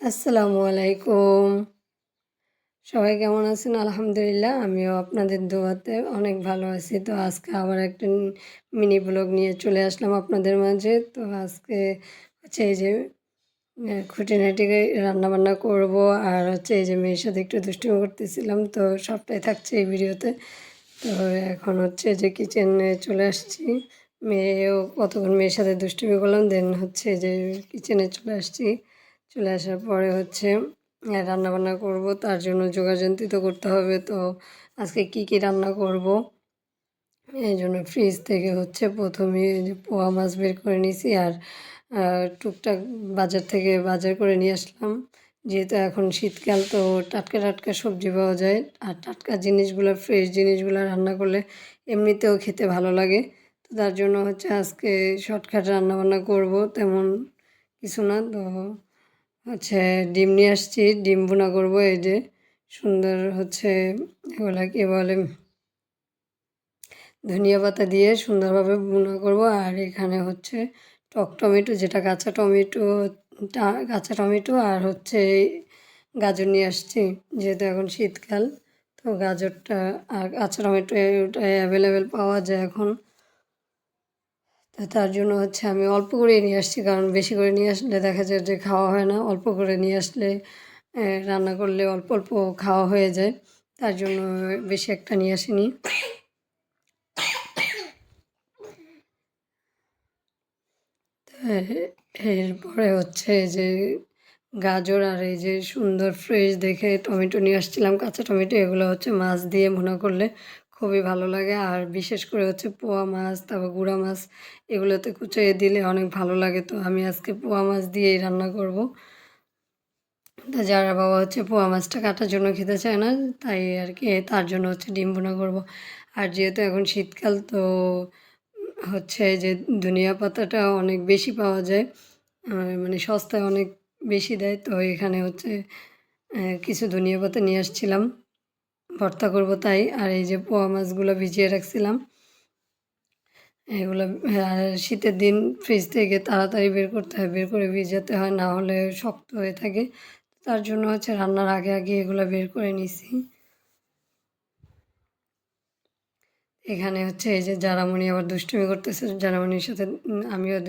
আসসালামু আলাইকুম। সবাই কেমন আছেন? আলহামদুলিল্লাহ, আমিও আপনাদের দোয়াতে অনেক ভালো আছি। তো আজকে আবার একটা মিনি ব্লগ নিয়ে চলে আসলাম আপনাদের মাঝে। তো আজকে হচ্ছে এই যে খুঁটিনাটি রান্নাবান্না করব আর হচ্ছে এই যে মেয়ের সাথে একটু দুষ্টুমি করতেছিলাম, তো সবটাই থাকছে এই ভিডিওতে। তো এখন হচ্ছে যে কিচেনে চলে আসছি। মেয়েও কতক্ষণ মেয়ের সাথে দুষ্টুমি করলাম দেন হচ্ছে যে কিচেনে চলে আসছি। চলে আসার পরে হচ্ছে আহ, রান্নাবান্না করব তার জন্য যোগাযন্ত্রিত করতে হবে। তো আজকে কি কি রান্না করব? এই জন্য ফ্রিজ থেকে হচ্ছে প্রথমে যে পোয়া মাছ বের করে নিয়েছি আর টুকটাক বাজার থেকে বাজার করে নিয়ে আসলাম। যেহেতু এখন শীতকাল তো টাটকা টাটকা সবজি পাওয়া যায়। আর টাটকা জিনিসগুলো ফ্রেশ জিনিসগুলো রান্না করলে এমনিতেও খেতে ভালো লাগে। তো তার জন্য হচ্ছে আজকে শর্টকাট রান্নাবান্না করব তেমন কিছু না। তো হচ্ছে ডিম নিয়ে আসছি। ডিম ভুনা করব এই যে। সুন্দর হচ্ছে এগুলা কি বলে ধনিয়া পাতা দিয়ে সুন্দরভাবে ভুনা করব। আর এখানে হচ্ছে টক টমেটো, যেটা কাঁচা টমেটো কাঁচা টমেটো আর হচ্ছে গাজর নিয়ে আসছি। যেহেতু এখন শীতকাল, তো গাজরটা আর কাঁচা টমেটো, ওটা অ্যাভেলেবেল পাওয়া যায় এখন। তো তার জন্য হচ্ছে আমি অল্প করে নিয়ে আসছি, কারণ বেশি করে নিয়ে আসলে দেখা যায় যে খাওয়া হয় না। অল্প করে নিয়ে আসলে রান্না করলে অল্প অল্প খাওয়া হয়ে যায়। তার জন্য বেশি একটা নিয়ে আসিনি। এরপরে হচ্ছে যে গাজর আর এই যে সুন্দর ফ্রেশ দেখে টমেটো নিয়ে আসছিলাম, কাঁচা টমেটো, এগুলো হচ্ছে মাছ দিয়ে ভুনা করলে খুবই ভালো লাগে। আর বিশেষ করে হচ্ছে পোয়া মাছ, তারপর গুঁড়া মাছ, এগুলোতে কুচিয়ে দিলে অনেক ভালো লাগে। তো আমি আজকে পোয়া মাছ দিয়েই রান্না করব। তা যারা বাবা হচ্ছে পোয়া মাছটা কাটার জন্য খেতে চায় না, তাই আর কি, তার জন্য হচ্ছে ডিম ভুনা করব। আর যেহেতু এখন শীতকাল, তো হচ্ছে যে ধনিয়া পাতাটা অনেক বেশি পাওয়া যায় মানে সস্তায় অনেক বেশি দেয়। তো এখানে হচ্ছে কিছু ধনিয়া পাতা নিয়ে আসছিলাম। ভর্তা করব তাই, আর এই যে পোয়া মাছগুলো ভিজিয়ে রাখছিলাম। এগুলো আর শীতের দিন ফ্রিজ থেকে তাড়াতাড়ি বের করতে হয়, বের করে ভিজাতে হয়, না হলে শক্ত হয়ে থাকে। তার জন্য হচ্ছে রান্নার আগে আগে এগুলো বের করে নিছি। এখানে হচ্ছে এই যে জারামণি আবার দুষ্টুমি করতেছে জারামণির সাথে আমিও দুষ্টুমি